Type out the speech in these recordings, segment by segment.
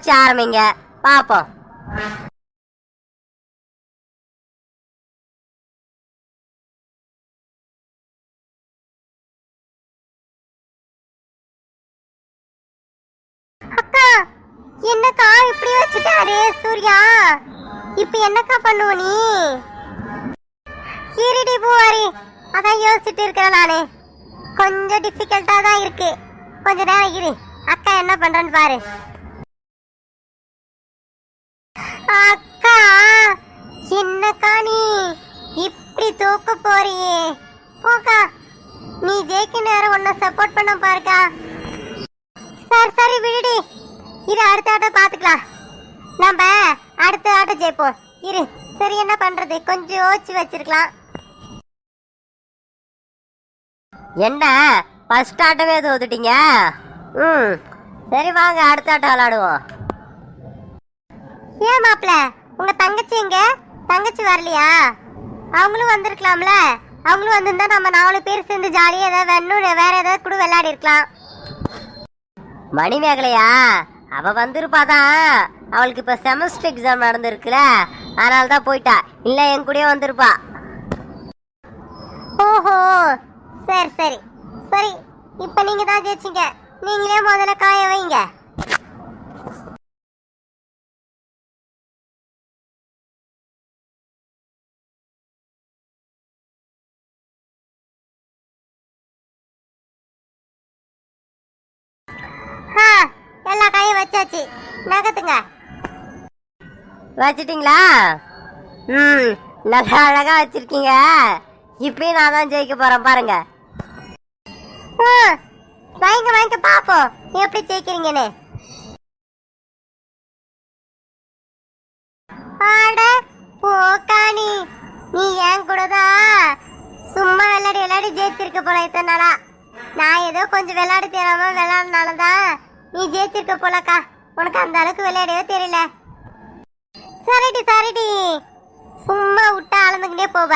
நீங்களே ஆரம்பிங்க. பாப்போம். அக்கா என்னக்கா இப்படி வச்சுட்டாரு சூர்யா? இப்ப என்னக்கா பண்ணுவ நீ? இருடி பூவாரி அதான் யோசிச்சுட்டு இருக்கிறேன் நானு. கொஞ்சம் டிஃபிகல்ட்டா தான் இருக்கு. கொஞ்ச நேரம் இரு. அக்கா என்ன பண்றேன்னு பாரு. அக்கா என்னக்கா நீ? இப்படி தூக்க போறியே. போக்கா நீ ஜெயிக்க நேரம் உன்னை சப்போர்ட் பண்ண பாருக்கா. சரி சரி விடுடி. இரு அடுத்த ஆட்டம் பார்த்துக்கலாம். நம்ம அடுத்த ஆட்டம் ஜெயிப்போம். இரு சரி என்ன பண்றது? கொஞ்சம் யோசிச்சு வச்சிருக்கலாம். என்ன ஃபர்ஸ்ட் ஆட்டமே தோத்துட்டீங்க? ம் சரி வாங்க அடுத்த ஆட்டம் விளாடுவோம். ஏன் மாப்ள உங்க தங்கச்சி எங்க? தங்கச்சி வரலையா? அவங்களும் வந்திருக்கலாம்ல. அவங்களும் வந்திருந்தா நம்ம நாலு பேர் சேர்ந்து ஜாலியா ஏதாவது வேணும் வேற ஏதாவது கூட விளையாடி இருக்கலாம். மணிமேகலையா? அவ வந்திருப்பாதான் அவளுக்கு இப்ப செமஸ்டர் எக்ஸாம் நடந்திருக்குல. அதனால தான் போயிட்டா. இல்ல என் கூடயே வந்திருப்பா. ஓஹோ! சரி சரி. சரி இப்போ நீங்க தான் ஜெயிச்சிங்க. நீங்களே முதல்ல காய வைங்க. வச்சாச்சு. நகத்துங்க. வச்சிட்டீங்களா? ம். நல்லா அழகா வச்சிருக்கீங்க. இப்பயும் நான் தான் ஜெயிக்க போறேன் பாருங்க. வாங்க வாங்க பாப்போம். எப்படி ஜெயிக்கிறீங்கன்னு. ஆட போக்காணி நீ ஏன் கூட தான் சும்மா விளையாடி விளையாடி ஜெயிச்சிருக்க போல இத்தனை நாளா. நான் ஏதோ கொஞ்சம் விளையாட தெரியாம விளையாடுனால தான் நீ ஜெயிச்சிருக்க போலக்கா. உனக்கு அந்த அளவுக்கு விளையாடவே தெரியல. சரிடி சரிடி. சும்மா விட்டா அளந்துக்கிட்டே போவ.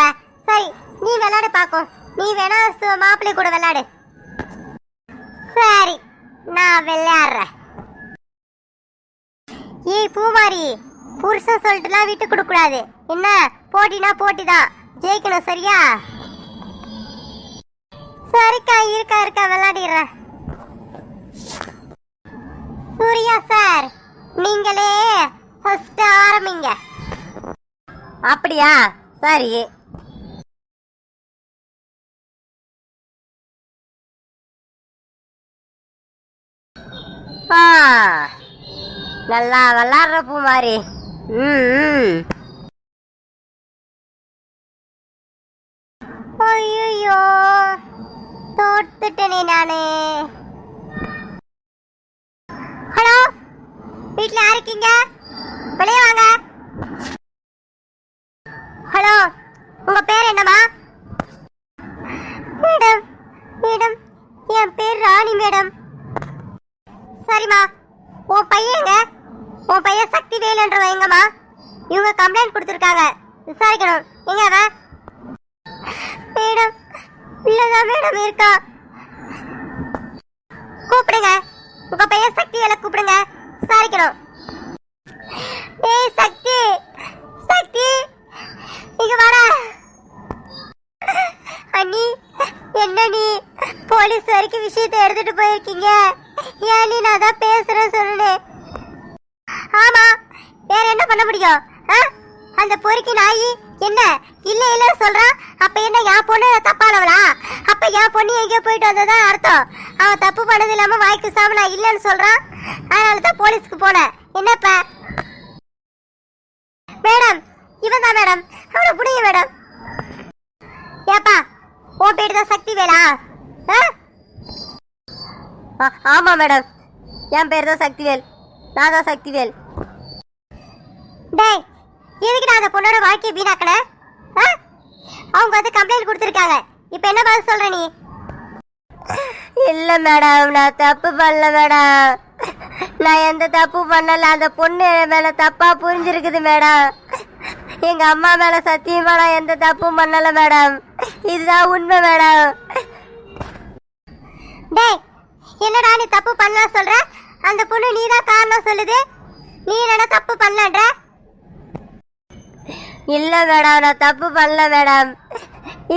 சரி நீ விளையாட பார்க்கும் நீ வேணா சு- மாப்பிள்ளை கூட விளையாடு. சரி நான் விளையாடுறேன். ஏய் பூமாரி புருஷன் சொல்லிட்டுலாம் விட்டு கொடுக்க கூடாது என்ன? போட்டினா போட்டி தான் ஜெயிக்கணும் சரியா? சரிக்கா இருக்கா இருக்கா விளையாடிடுறேன். சூர்யா சார் நீங்களே ஃபர்ஸ்ட் ஆரம்பிங்க. அப்படியா? சரி. நல்லா விளாடுற பூ மாதிரி ம். ஐயோ தோத்துட்டேனே நானு. வீட்ல யார் இருக்கீங்க? வெளியே வாங்க. ஹலோ உங்க பேர் என்னம்மா? மேடம் மேடம் என் பேர் ராணி மேடம். சரிம்மா உன் பையங்க உன் பையன் சக்தி வேலுன்றவன் எங்கம்மா? இவங்க கம்ப்ளைண்ட் கொடுத்துருக்காங்க. விசாரிக்கணும். எங்க அவன்? மேடம் உள்ளதான் மேடம் இருக்கா? கூப்பிடுங்க. உங்க பையன் சக்தி வேலை கூப்பிடுங்க. விசாரிக்கணும் ஏய் சக்தி. சக்தி. இங்க வாடா. அண்ணி என்ன நீ போலீஸ் வரைக்கும் விஷயத்தை எடுத்துட்டு போயிருக்கீங்க. ஏன் நீ நான் தான் பேசுறேன் சொன்னேன். ஆமா வேற என்ன பண்ண முடியும்? ஆ? அந்த பொறுக்கி நாயி என்ன? இல்ல இல்ல சொல்றான் அப்ப என்ன என் பொண்ணு தப்பானவளா? அப்ப என் பொண்ணு எங்கேயோ போயிட்டு வந்ததா அர்த்தம். அவன் தப்பு பண்ணது இல்லாம வாய்க்கு சாம நான் இல்லைன்னு சொல்றான் அதனால தான் போலீஸ்க்கு போனேன். என்னப்பா? மேடம் இவன் தான் மேடம். அவனை பிடிங்க மேடம். ஏப்பா உன் பேரு தான் சக்தி வேலா? ஆ? ஆமா மேடம். என் பேர் தான் சக்திவேல். நான் தான் சக்திவேல். டேய் எதுக்கு நான் அந்த பொண்ணோட வாழ்க்கையை வீணாக்கல அவங்க வந்து கம்ப்ளைண்ட் கொடுத்துருக்காங்க. இப்போ என்ன பதில் சொல்ற நீ? இல்ல மேடம். நான் தப்பு பண்ணல மேடம். நான் எந்த தப்பு பண்ணல அந்த பொண்ணு மேல தப்பா புரிஞ்சிருக்குது மேடம். எங்க அம்மா மேல சத்தியமா நான் எந்த தப்பும் பண்ணல மேடம். இதுதான் உண்மை மேடம். டேய் என்னடா நீ தப்பு பண்ணலாம் சொல்ற? அந்த பொண்ணு நீ தான் காரணம் சொல்லுது. நீ என்னடா தப்பு பண்ணலன்ற? இல்ல மேடம் நான் தப்பு பண்ணல மேடம்.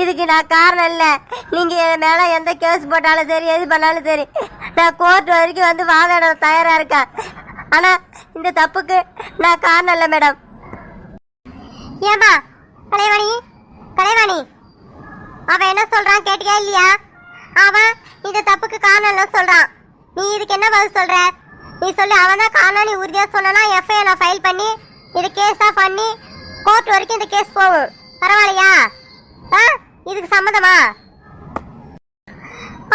இதுக்கு நான் காரணம் இல்ல. நீங்க என் மேல எந்த கேஸ் போட்டாலும் சரி எது பண்ணாலும் சரி. நான் கோர்ட் வரைக்கும் வந்து வாதாட தயாரா இருக்கேன் ஆனா இந்த தப்புக்கு நான் காரணம் இல்லை மேடம் ஏமா கலைவாணி? கலைவாணி? அவன் என்ன சொல்றான் கேட்டியா இல்லையா? அவன் இந்த தப்புக்கு காரணம் இல்லை சொல்றான். நீ இதுக்கு என்ன பதில் சொல்ற? நீ சொல்லி அவன் தான் காரணம். நீ உறுதியாக சொன்னா எஃப்ஐ நான் ஃபைல் பண்ணி இது கேஸாக பண்ணி கோர்ட் வரைக்கும் இந்த கேஸ் போகும். பரவாயில்லையா? ஆ? இதுக்கு சம்மந்தமா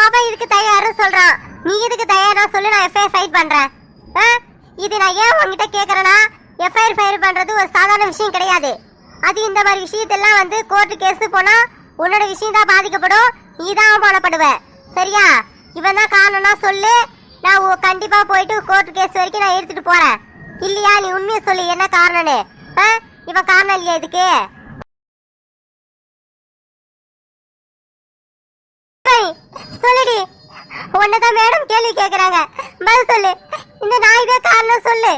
அவன் இதுக்கு தயாருன்னு சொல்றான். நீ இதுக்கு தயாரா சொல்லி நான் எஃப்ஐஆர் ஃபைல் பண்றேன். ஆ? இது நான் ஏன் உன்கிட்ட கேட்கறேன்னா எஃப்ஐஆர் ஃபைல் பண்றது ஒரு சாதாரண விஷயம் கிடையாது. அது இந்த மாதிரி விஷயத்தெல்லாம் வந்து கோர்ட்டு கேஸ் போனா உன்னோட விஷயம் தான் பாதிக்கப்படும். நீ தான் அவமானப்படுவ. சரியா? இவன் தான் காரணம்னா சொல்லு. நான் கண்டிப்பா போயிட்டு கோர்ட் கேஸ் வரைக்கும் நான் எடுத்துட்டு போறேன். இல்லையா? நீ உண்மையை சொல்லு என்ன காரணம்னு. ஆ? இவன் காரணம் இல்லையா இதுக்கு? சொல்லுடி. உன்னதான் மேடம் கேள்வி கேக்குறாங்க. பதில் சொல்லு. இந்த நாய் தான் காரணம் சொல்லு.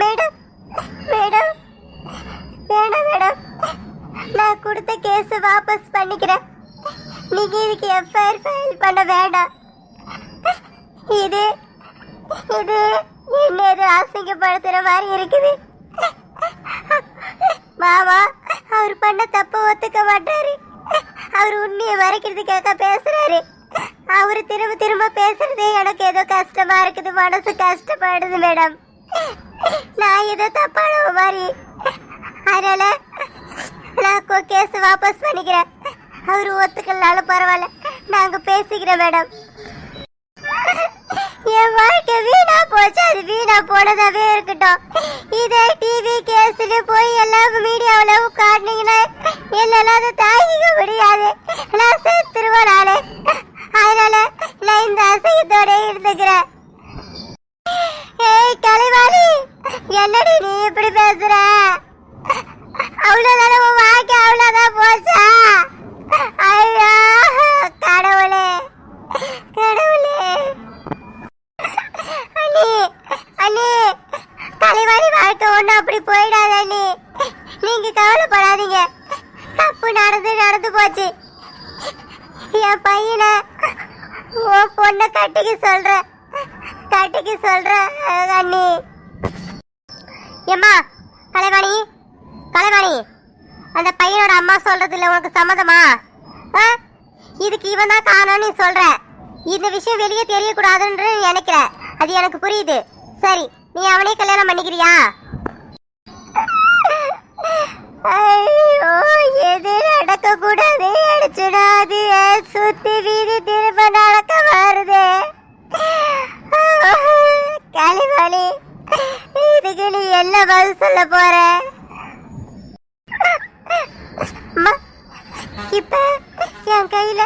மேடம் மேடம் வேணாம் மேடம். நான் கொடுத்த கேஸ் வாபஸ் பண்ணிக்கிறேன். நீங்க இதுக்கு எஃப்ஐஆர் ஃபைல் பண்ண வேண்டாம் இது இது என்ன ஏதோ அசிங்கப்படுத்துற மாதிரி இருக்குது. மாமா அவர் பண்ண தப்ப ஒத்துக்க மாட்டாரு. அவர் உண்மையை மறைக்கிறதுக்காக பேசுறாரு. அவர் திரும்ப திரும்ப பேசுறதே எனக்கு ஏதோ கஷ்டமா இருக்குது. மனசு கஷ்டப்படுது மேடம். நான் ஏதோ தப்பான மாதிரி. அதனால நான் கேஸ் வாபஸ் பண்ணிக்கிறேன். அவர் ஒத்துக்கலனாலும் பரவாயில்ல. நாங்க பேசிக்கிறேன் மேடம். என் வாழ்க்கை வீணா போச்சு. அது வீணா போனதாவே இருக்கட்டும். இதே டிவி கேஸ்ல போய் எல்லா மீடியாவில் என்னால அதை தாங்கிக்க முடியாது நான் செத்துருவேன் நானு அதனால நான் இந்த அசையத்தோட இருந்துக்கிறேன். ஏய் கலைவாணி என்னடி நீ இப்படி பேசுற? அவ்வளவுதானே உன் வாழ்க்கை அவ்வளவுதான் போச்சா? ஐயா கடவுளே கடவுளே. அண்ணி அண்ணி கலைவாணி வாழ்க்கை ஒன்றும் அப்படி போயிடாத அண்ணி. நீங்க கவலைப்படாதீங்க. தப்பு நடந்து நடந்து போச்சு. என் பையனை உன் பொண்ணை கட்டிக்கு சொல்ற கட்டிக்கு சொல்ற அண்ணி எம்மா கலைவாணி கலைவாணி அந்த பையனோட அம்மா சொல்றது இல்லை உனக்கு சம்மதமா? இதுக்கு இவன் தான் காரணம்னு நீ சொல்ற. இந்த விஷயம் வெளியே தெரியக்கூடாதுன்னு நினைக்கிற. அது எனக்கு புரியுது. சரி நீ அவனே கல்யாணம் பண்ணிக்கிறியா? பார்க்க கூடாது அடிச்சுடாது. சுத்தி வீதி திரும்ப நடக்க வருது. களிமணி இதுக்கு நீ என்ன பதில் சொல்ல போற? இப்ப என் கையில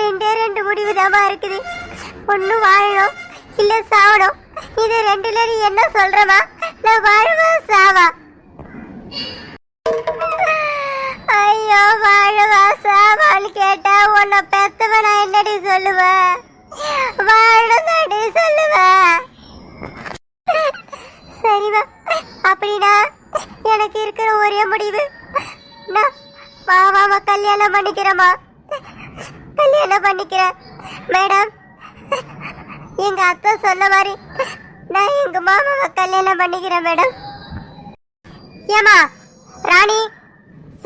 ரெண்டே ரெண்டு முடிவு இருக்குது. ஒண்ணு வாழணும் இல்ல சாவணும். இது ரெண்டுல நீ என்ன சொல்றமா நான் வாழவா சாவா ஐயோ வாழவா சாவான்னு கேட்டா உன்னை பெத்தவ நான் என்னடி சொல்லுவேன்? வாழணும்டி சொல்லுவேன். சரிம்மா. அப்படின்னா எனக்கு இருக்கிற ஒரே முடிவு. நான் மாமாவை கல்யாணம் பண்ணிக்கிறேம்மா. கல்யாணம் பண்ணிக்கிறேன். மேடம் எங்க அத்தை சொன்ன மாதிரி நான் எங்க மாமாவை கல்யாணம் பண்ணிக்கிறேன் மேடம். ஏமா ராணி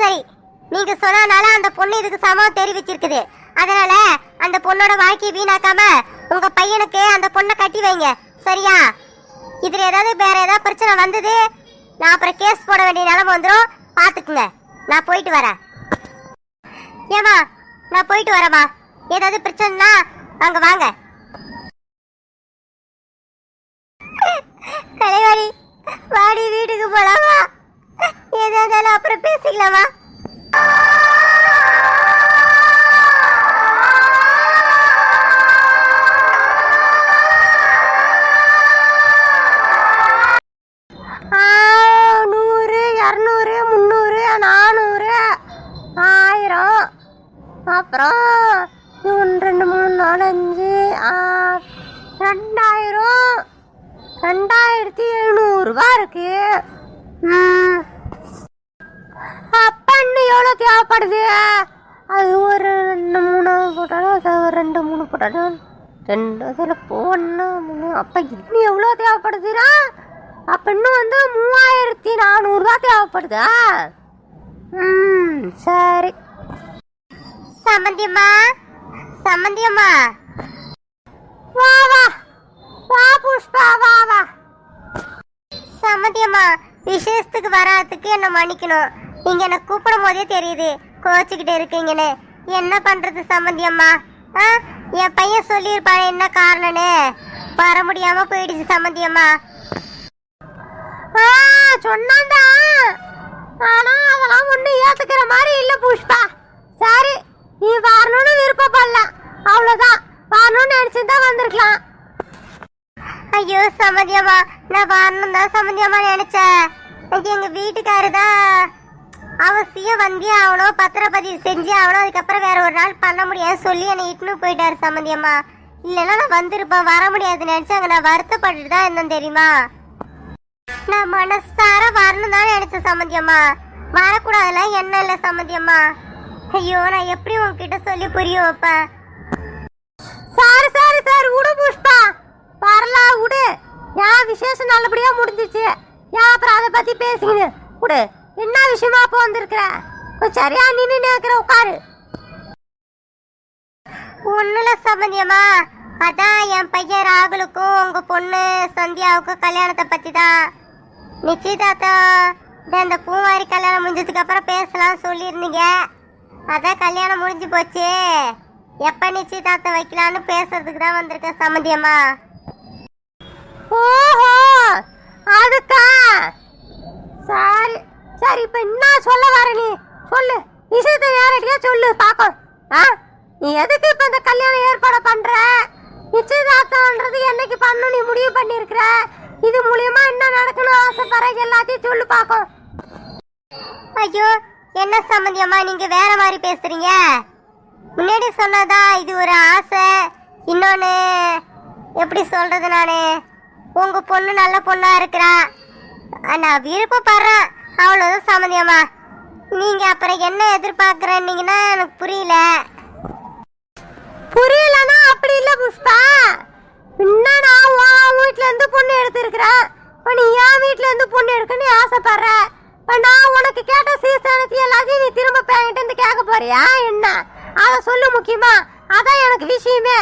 சரி நீங்க சொன்னனால அந்த பொண்ணு இதுக்கு சமம் தெரிவிச்சிருக்குது அதனால அந்த பொண்ணோட வாழ்க்கையை வீணாக்காம உங்க பையனுக்கு அந்த பொண்ணை கட்டி வைங்க. சரியா? இதுல ஏதாவது வேற ஏதாவது பிரச்சனை வந்தது? நான் அப்புறம் கேஸ் போட வேண்டிய நிலைமை வந்துடும் பாத்துக்குங்க. நான் போயிட்டு வரேன். ஏமா நான் போயிட்டு வரேம்மா. ஏதாவது பிரச்சனைனா அங்க வாங்க. கலைவாணி வாடி வீட்டுக்கு போலாமா ஏதா இருந்தாலும் அப்புறம் பேசிக்கலாமா அப்புறம் ஒன்று ரெண்டு மூணு நாலு அஞ்சு ரெண்டாயிரம். ரெண்டாயிரத்தி எழுநூறுபா இருக்குது எவ்வளோ தேவைப்படுது? அது ஒரு ரெண்டு மூணு போட்டாலும் அது ஒரு ரெண்டு மூணு போட்டாலும் ரெண்டு இதில் போனா மூணு. அப்போ இன்னும் எவ்வளோ தேவைப்படுதுன்னா அப்போ இன்னும் வந்து மூவாயிரத்தி நானூறுரூவா தேவைப்படுதா? ம் சரி. சம்மந்தியம்மா சம்மந்தியம்மா வா வா. வா புஷ்பா வா வா. சம்மந்தியம்மா விசேஷத்துக்கு வராதுக்கு என்ன மன்னிக்கணும். நீங்க என்ன கூப்பிடும் போதே தெரியுது. கோச்சிக்கிட்டு இருக்கீங்கன்னு. என்ன பண்றது சம்மந்தியம்மா ஆ? என் பையன் சொல்லியிருப்பான் என்ன காரணம்னு. வர முடியாம போயிடுச்சு சம்மந்தியம்மா ஆ சொன்னான்டா. ஆனா அதெல்லாம் ஒன்றும் ஏத்துக்கிற மாதிரி இல்லை புஷ்பா. சரி நீ வரணும்னு விருப்பப்படல. அவ்வளோதான் வரணும்னு நினச்சிருந்தா வந்திருக்கலாம். ஐயோ சம்மந்தியம்மா நான் வரணும் தான் சம்மந்தியம்மா நினைச்சேன். எங்க வீட்டுக்காரு தான். அவசியம் வந்தே ஆகணும் பத்திரப்பதிவு செஞ்சு ஆகணும் அதுக்கப்புறம் வேற ஒரு நாள் பண்ண முடியாது. சொல்லி என்னை இட்டுன்னு போயிட்டாரு சம்மந்தியம்மா இல்லைன்னா நான் வந்திருப்பேன். வர முடியாதுன்னு நினைச்சாங்க நான் வருத்தப்பட்டுட்டு தான் இருந்தேன் தெரியுமா? நான் மனசார வரணும் தான் நினைச்சேன் சம்மந்தியம்மா வரக்கூடாதுல என்ன இல்லை சம்மந்தியம்மா ஐயோ நான் எப்படி உங்ககிட்ட சொல்லி புரிய வைப்பேன்? சார் சார் சார் விடு புஷ்பா. வரலாம் விடு ஏன் விசேஷம் நல்லபடியாக முடிஞ்சிச்சு. ஏன் அப்புறம் அதை பற்றி பேசிக்கின்னு விடு என்ன விஷயமா அப்போ வந்திருக்கிற? சரியா நின்று நேக்கிற உட்காரு. ஒண்ணுல சம்பந்தியமா அதான் என் பையன் ராகுலுக்கும் உங்க பொண்ணு சந்தியாவுக்கும் கல்யாணத்தை பத்தி தான் நிச்சயதார்த்தம் இந்த இந்த பூமாரி கல்யாணம் முடிஞ்சதுக்கு அப்புறம் பேசலாம் சொல்லியிருந்தீங்க. அதான் கல்யாணம் முடிஞ்சு போச்சு. எப்ப நிச்சயதார்த்தம் வைக்கலான்னு பேசுறதுக்கு தான் வந்திருக்கேன் சம்மந்தியம்மா ஓஹோ அதுக்கா சரி சரி இப்ப என்ன சொல்ல வர நீ சொல்லு விஷயத்தை நேரடியா சொல்லு பாக்கும் ஆ நீ எதுக்கு இப்ப இந்த கல்யாணம் ஏற்பாடு பண்ற நிச்சயதார்த்தம்ன்றது என்னைக்கு பண்ணணும் நீ முடிவு பண்ணிருக்கிற இது மூலியமா என்ன நடக்கணும் எல்லாத்தையும் சொல்லு பாக்கும் ஐயோ என்ன சம்மந்தியம்மா நீங்க வேற மாதிரி பேசுறீங்க? முன்னாடி சொன்னதா இது ஒரு ஆசை. இன்னொன்னு எப்படி சொல்றது நானு? உங்க பொண்ணு நல்ல பொண்ணா இருக்கிறா. நான் விருப்பப்படுறேன். அவ்வளவுதான் சம்மந்தியம்மா நீங்க அப்புறம் என்ன எதிர்பார்க்கறீங்கன்னா எனக்கு புரியல. புரியலன்னா அப்படி இல்ல புஷ்பா. என்ன நான் உன் இருந்து பொண்ணு எடுத்திருக்கிறேன் இப்போ நீ என் வீட்ல இருந்து பொண்ணு எடுக்கன்னு ஆசைப்படுற? இப்போ நான் உனக்கு கேட்ட சீசனத்தி எல்லாத்தையும் நீ திரும்ப பேங்கிட்டு இருந்து கேட்க போறியா? என்ன? அத சொல்லு முக்கியமா. அதான் எனக்கு விஷயமே.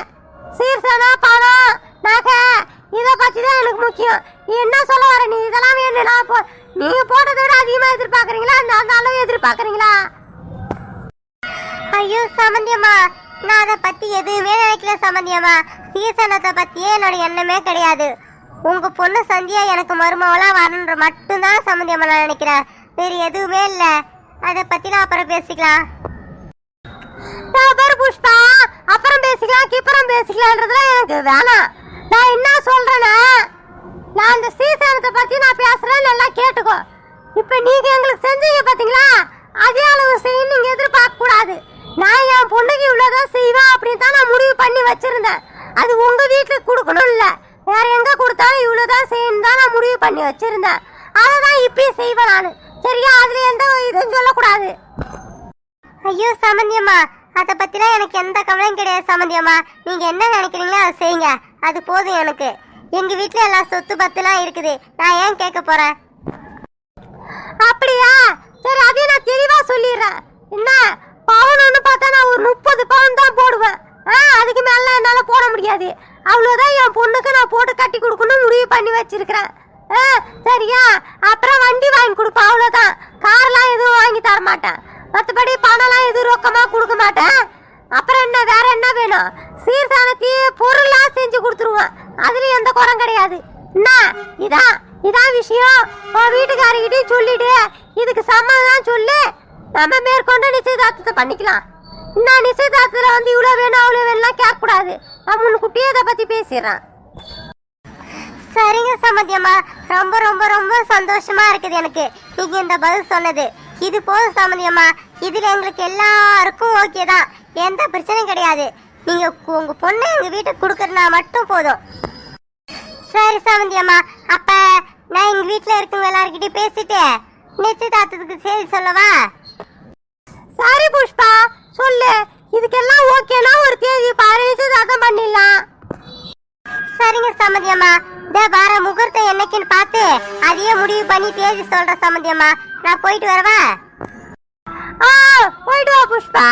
சீர்சனா பணம் நகை இதை பற்றி தான் எனக்கு முக்கியம். நீ என்ன சொல்ல வர? நீ இதெல்லாம் வேணும் நான் போ நீங்க போட்டதை விட அதிகமாக எதிர்பார்க்குறீங்களா? இந்த அந்த அளவு எதிர்பார்க்குறீங்களா? ஐயோ சமந்தியம்மா. நான் அதை பற்றி எதுவுமே நினைக்கல சமந்தியம்மா. சீசனத்தை பற்றியே என்னோட எண்ணமே கிடையாது. உங்க பொண்ணு சந்தியா எனக்கு மருமகளா வரணுன்ற மட்டும்தான் சம்மந்தியம்மா நான் நினைக்கிறேன் வேறு எதுவுமே இல்லை. அதை பத்தி நான் அப்புறம் பேசிக்கலாம். பேர் புஷ்பா அப்புறம் பேசிக்கலாம் கிப்புறம் பேசிக்கலாம்ன்றதுலாம் எனக்கு வேணாம். நான் என்ன சொல்றேன்னா நான் அந்த சீசனத்தை பத்தி நான் பேசுறேன் நல்லா கேட்டுக்கோ. இப்ப நீங்க எங்களுக்கு செஞ்சீங்க பாத்தீங்களா? அதே அளவு செய்யணும் நீங்க எதிர்பார்க்க கூடாது. நான் என் பொண்ணுக்கு இவ்வளவுதான் செய்வேன் அப்படின்னு தான் நான் முடிவு பண்ணி வச்சிருந்தேன். அது உங்க வீட்டுக்கு கொடுக்கணும் இல்லை வேற எங்க கொடுத்தாலும் இவ்வளவுதான் செய்யணும் தான் நான் முடிவு பண்ணி வச்சிருந்தேன். அதை தான் இப்பயும் செய்வேன் நான். சரியா? அதுல எந்த இதுவும் சொல்லக்கூடாது. ஐயோ சம்மந்தியம்மா அதை பத்திலாம் எனக்கு எந்த கவலையும் கிடையாது சம்மந்தியம்மா நீங்க என்ன நினைக்கிறீங்களோ அதை செய்யுங்க. அது போதும் எனக்கு. எங்க வீட்ல எல்லா சொத்து பத்துலாம் இருக்குது. நான் ஏன் கேட்க போறேன்? அப்படியா? சரி அதையும் நான் தெளிவா சொல்லிடுறேன். என்ன? பவுன் பார்த்தா நான் ஒரு முப்பது பவுன் தான் போடுவேன். ஆ அதுக்கு மேலே என்னால் போட முடியாது. அவ்வளோதான் என் பொண்ணுக்கு நான் போட்டு கட்டி கொடுக்கணும்னு முடிவு பண்ணி வச்சிருக்கிறேன். ஆ சரியா? அப்புறம் வண்டி வாங்கி கொடுப்பேன் அவ்வளோதான் கார்லாம் எதுவும் வாங்கி தர மாட்டேன். மற்றபடி பணம்லாம் எதுவும் ரொக்கமாக கொடுக்க மாட்டேன். அப்புறம் என்ன வேற என்ன வேணும்? சீர்தானத்தி பொருள்லாம் செஞ்சு கொடுத்துருவேன். அதுலேயும் எந்த குறம் கிடையாது. என்ன? இதான் இதான் விஷயம்? உன் வீட்டுக்காரிக்கிட்டையும் சொல்லிடு. இதுக்கு சம்மதம் சொல்லு. நம்ம மேற்கொண்டு நிச்சயதார்த்தத்தை பண்ணிக்கலாம். என்ன நிச்சயதார்த்தத்துல வந்து இவ்வளோ வேணும் அவ்வளோ வேணும்லாம் கேட்கக்கூடாது. நான் முன்கூட்டியே இதை பத்தி பேசிடுறேன். சரிங்க சம்மந்தியம்மா ரொம்ப ரொம்ப ரொம்ப சந்தோஷமா இருக்குது எனக்கு. நீங்க இந்த பதில் சொன்னது. இது போதும் சம்மந்தியம்மா இதுல எங்களுக்கு எல்லாருக்கும் ஓகே தான். எந்த பிரச்சனையும் கிடையாது. நீங்க உங்க பொண்ணை எங்க வீட்டுக்கு கொடுக்கறனா மட்டும் போதும். சரி சாமந்தி அம்மா. அப்ப நான் எங்க வீட்ல இருக்கவங்க எல்லார்கிட்டயும் பேசிட்டு நிச்சயதார்த்தத்துக்கு செய்தி சொல்லவா? சரி புஷ்பா. சொல்லு. இதுக்கெல்லாம் ஓகேனா ஒரு தேதி பாரு நிச்சயதார்த்தம் பண்ணிடலாம். சரிங்க சமதியம்மா இந்த வார முகூர்த்தம் என்னைக்குன்னு பார்த்து அதையே முடிவு பண்ணி தேதி சொல்ற சமதியம்மா நான் போயிட்டு வரவா? ஆ போயிட்டு வா புஷ்பா.